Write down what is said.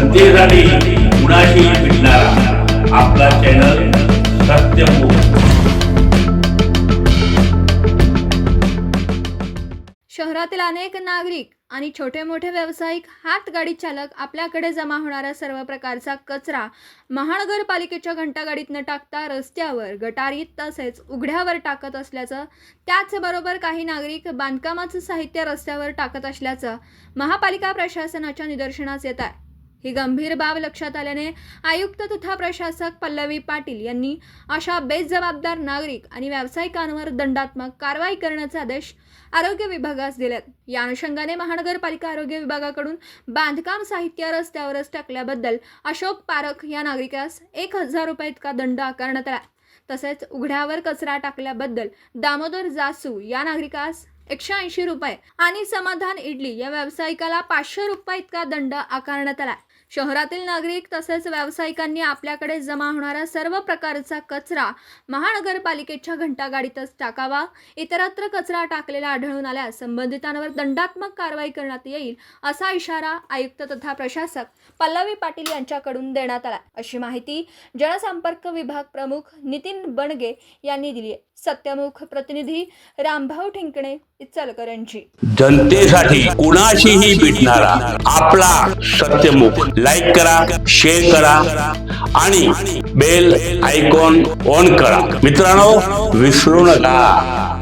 जनतेसाठी कुणाशी भेटणारा. आपला चॅनल सत्यमुख शहरातील अनेक नागरिक आणि छोटे मोठे व्यावसायिक हातगाडी चालक आपल्याकडे जमा होणाऱ्या सर्व प्रकारचा कचरा महानगरपालिकेच्या घंटागाडीत न टाकता रस्त्यावर गटारीत तसेच उघड्यावर टाकत असल्याचं त्याचबरोबर काही नागरिक बांधकामाचं साहित्य रस्त्यावर टाकत असल्याचं महापालिका प्रशासनाच्या निदर्शनास येत आहे. ही गंभीर बाब लक्षात आल्याने आयुक्त तथा प्रशासक पल्लवी पाटील यांनी अशा बेजबाबदार नागरिक आणि व्यावसायिकांवर दंडात्मक कारवाई करण्याचे आदेश आरोग्य विभागास दिलेत. या अनुषंगाने महानगरपालिका आरोग्य विभागाकडून बांधकाम साहित्य रस्त्यावरच टाकल्याबद्दल अशोक पारख या नागरिकास एक हजार रुपये इतका दंड आकारण्यात आला. तसेच उघड्यावर कचरा टाकल्याबद्दल दामोदर जासू या नागरिकास एकशे ऐंशी रुपये आणि समाधान इडली या व्यावसायिकाला पाचशे रुपये इतका दंड आकारण्यात आला. शहरातील नागरिक तसेच व्यावसायिकांनी आपल्याकडे जमा होणारा सर्व प्रकारचा कचरा महानगरपालिकेच्या घंटागाडीतच टाकावा. इतरत्र कचरा टाकलेला आढळून आल्यास संबंधितांवर दंडात्मक कारवाई करण्यात येईल असा इशारा आयुक्त तथा प्रशासक पल्लवी पाटील यांच्याकडून देण्यात आला. अशी माहिती जनसंपर्क विभाग प्रमुख नितीन बणगे यांनी दिली आहे. सत्यमुख प्रतिनिधी रामभाऊ ठिंकणे इचलकरंजी. जनतेसाठी कुणाशीही भेटणारा आपला सत्यमुख लाईक करा शेअर करा आणि बेल आयकॉन ऑन करा. मित्रांनो विसरू नका.